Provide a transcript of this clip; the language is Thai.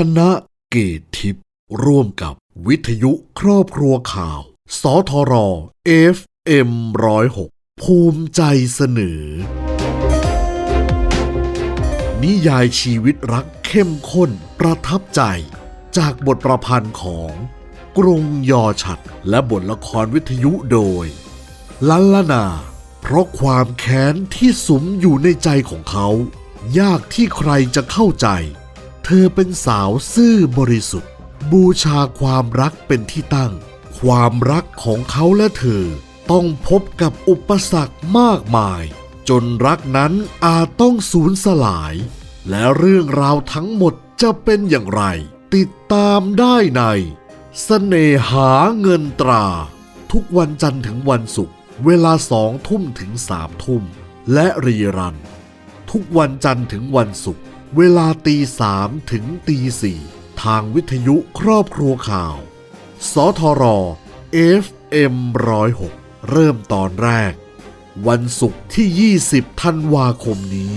คณะเกตทิพย์ร่วมกับวิทยุครอบครัวข่าว สทร FM 106ภูมิใจเสนอ นิยายชีวิตรักเข้มข้นประทับใจ จากบทประพันธ์ของกรุงยอฉัดและบทละครวิทยุโดยลัลลนา เพราะความแค้นที่สมอยู่ในใจของเขา ยากที่ใครจะเข้าใจ เธอเป็นสาวซื่อบริสุทธิ์ บูชาความรักเป็นที่ตั้ง ความรักของเขาและเธอ ต้องพบกับอุปสรรคมากมาย จนรักนั้นอาจต้องสูญสลาย และเรื่องราวทั้งหมดจะเป็นอย่างไร ติดตามได้ในเสน่หาเงินตรา ทุกวันจันทร์ถึงวันศุกร์เวลาสองทุ่มถึงสามทุ่ม และรีรัน ทุกวันจันทร์ถึงวันศุกร์ เวลาตีสามถึงตีสี่ทางวิทยุครอบครัวข่าว สทร FM 106 เริ่มตอนแรก วันศุกร์ที่ 20 ธันวาคมนี้